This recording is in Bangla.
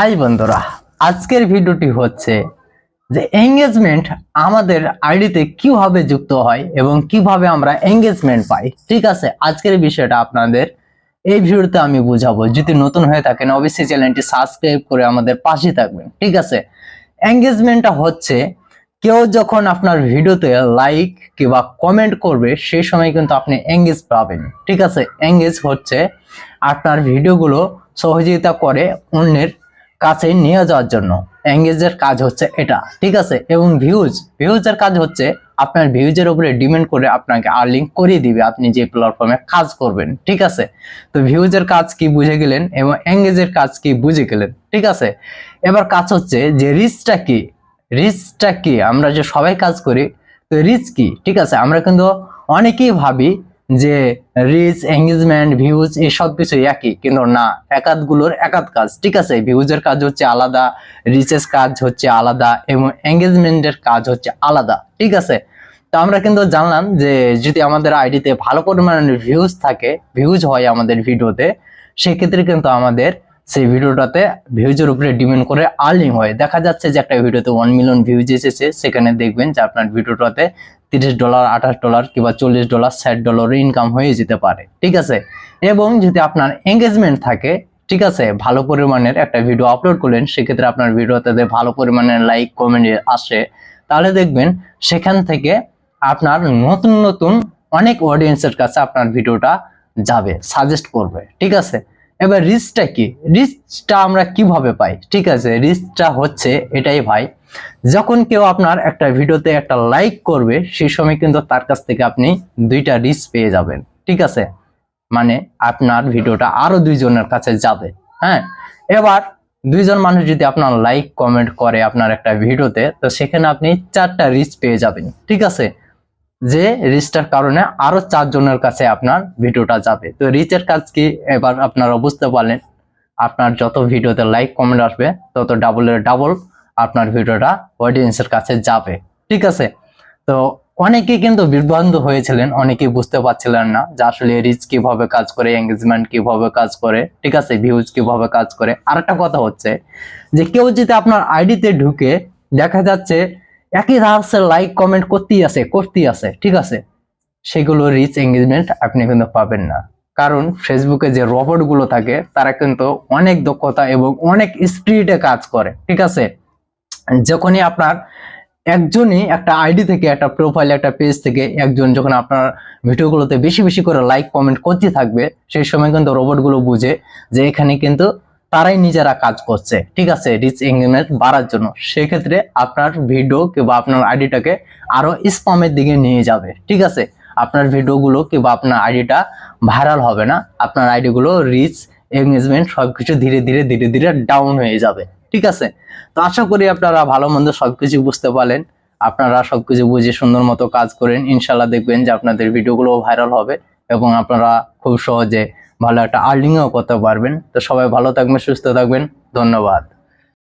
হাই বন্ধুরা, আজকের ভিডিওটি হচ্ছে যে এঙ্গেজমেন্ট আমাদের আইডিতে কীভাবে যুক্ত হয় এবং কীভাবে আমরা এঙ্গেজমেন্ট পাই। ঠিক আছে, আজকের বিষয়টা আপনাদের এই ভিডিওতে আমি বুঝাবো। যদি নতুন হয়ে থাকেন, অবশ্যই চ্যানেলটি সাবস্ক্রাইব করে আমাদের পাশে থাকবেন। ঠিক আছে এঙ্গেজমেন্টটা হচ্ছে কেউ যখন আপনার ভিডিওতে লাইক কিংবা কমেন্ট করবে, সেই সময় কিন্তু আপনি এঙ্গেজ পাবেন। ঠিক আছে এঙ্গেজ হচ্ছে আপনার ভিডিওগুলো সহযোগিতা করে অন্যের কাছে নিয়ে যাওয়ার জন্য। এঙ্গেজের কাজ হচ্ছে এটা, ঠিক আছে? এবং ভিউজ ভিউজের কাজ হচ্ছে আপনার ভিউজের উপরে ডিমেন্ড করে আপনাকে আর্লিং করিয়ে দিবে আপনি যে প্ল্যাটফর্মে কাজ করবেন, ঠিক আছে? তো ভিউজের কাজ কি বুঝে গেলেন এবং এঙ্গেজের কাজ কি বুঝে গেলেন, ঠিক আছে? এবার কাজ হচ্ছে যে রিচটা কি? রিচটা কি? আমরা যে সবাই কাজ করি, তো রিচ কি? ঠিক আছে? আমরা কিন্তু অনেকেই ভাবি যে রিচ এঙ্গেজমেন্ট ভিউজ এই সব কিছু একই, কিন্তু না একাধগুলোর একাধ কাজ। ঠিক আছে ভিউজের কাজ হচ্ছে আলাদা রিচের কাজ হচ্ছে আলাদা, এবং এঙ্গেজমেন্টের কাজ হচ্ছে আলাদা। ঠিক আছে? তো আমরা কিন্তু জানলাম যে, যদি আমাদের আইডিতে ভালো পরিমাণের ভিউজ থাকে ভিউজ হয় আমাদের ভিডিওতে, সেক্ষেত্রে কিন্তু আমাদের সেই ভিডিওটাতে ভিউজের উপরে ডিপেন্ড করে আর্নিং হয়। দেখা যাচ্ছে যে একটা ভিডিওতে ওয়ান মিলিয়ন ভিউজ এসেছে, সেখানে দেখবেন যে আপনার ভিডিওটাতে তিরিশ ডলার, আঠাশ ডলার কিংবা চল্লিশ ডলার, ষাট ডলার ইনকাম হয়ে যেতে পারে, ঠিক আছে? এবং যদি আপনার এঙ্গেজমেন্ট থাকে, ঠিক আছে, ভালো পরিমাণের একটা ভিডিও আপলোড করলেন, সেক্ষেত্রে আপনার ভিডিওতে ভালো পরিমাণের লাইক কমেন্ট আসে, তাহলে দেখবেন সেখান থেকে আপনার নতুন নতুন অনেক অডিয়েন্সের কাছে আপনার ভিডিওটা যাবে সাজেস্ট করবে, ঠিক আছে? এবার রিচটা কি? রিচটা আমরা কীভাবে পাই? ঠিক আছে রিচটা হচ্ছে এটাই ভাই, যখন কেউ আপনার একটা ভিডিওতে একটা লাইক করবে সেই সময় কিন্তু তার কাছ থেকে আপনি দুইটা রিচ পেয়ে যাবেন। ঠিক আছে? মানে আপনার ভিডিওটা আরও দুইজনের কাছে যাবে হ্যাঁ? এবার দুইজন মানুষ যদি আপনার লাইক কমেন্ট করে আপনার একটা ভিডিওতে, তো সেখানে আপনি চারটা রিচ পেয়ে যাবেন। ঠিক আছে? যে রিচটার কারণে আরও চারজনের কাছে আপনার ভিডিওটা যাবে। তো রিচের কাজ কি? এবার আপনারা বুঝতে পারলেন। আপনার যত ভিডিওতে লাইক কমেন্ট আসবে, তত ডাবলের ডাবল আপনার ভিডিওটা অডিয়েন্সের কাছে যাবে। ঠিক আছে? তো অনেকে কিন্তু বিভ্রান্ত হয়েছিলেন, অনেকেই বুঝতে পারছিলেন না যে আসলে রিচ কীভাবে কাজ করে এঙ্গেজমেন্ট কীভাবে কাজ করে, ঠিক আছে? ভিউজ কীভাবে কাজ করে। আরেকটা কথা হচ্ছে যে কেউ যদি আপনার আইডিতে ঢুকে দেখা যাচ্ছে একই রাহাসের লাইক কমেন্ট করতেই আছে করতেই আছে, ঠিক আছে? সেগুলো রিচ এঙ্গেজমেন্ট আপনি কিন্তু পাবেন না। কারণ ফেসবুকে যে রবটগুলো থাকে, তারা কিন্তু অনেক দক্ষতা এবং অনেক স্পিডে কাজ করে, ঠিক আছে? যখনই আপনার একজনই একটা আইডি থেকে, একটা প্রোফাইল একটা পেজ থেকে একজন যখন আপনার ভিডিওগুলোতে বেশি বেশি করে লাইক কমেন্ট করতে থাকবে, সেই সময় কিন্তু রোবটগুলো বুঝে যে এখানে কিন্তু তারাই নিজেরা কাজ করছে। ঠিক আছে রিচ এঙ্গেজমেন্ট বাড়ার জন্য। সেক্ষেত্রে আপনার ভিডিও কিংবা আপনার আইডিটাকে আরও স্পামের দিকে নিয়ে যাবে। ঠিক আছে, আপনার ভিডিওগুলো কিংবা আপনার আইডিটা ভাইরাল হবে না। আপনার আইডিগুলো রিচ এঙ্গেজমেন্ট সবকিছু ধীরে ধীরে ধীরে ধীরে ডাউন হয়ে যাবে। ঠিক আছে, তো আশা করি আপনারা ভালো মন্দ সবকিছু বুঝতে পারলেন। আপনারা সবকিছু বুঝে সুন্দর মতো কাজ করেন। ইনশাল্লাহ দেখবেন যে আপনাদের ভিডিওগুলো ভাইরাল হবে। এবং আপনারা খুব সহজে ভালো একটা আর্নিংও করতে পারবেন। তো সবাই ভালো থাকবেন, সুস্থ থাকবেন। ধন্যবাদ।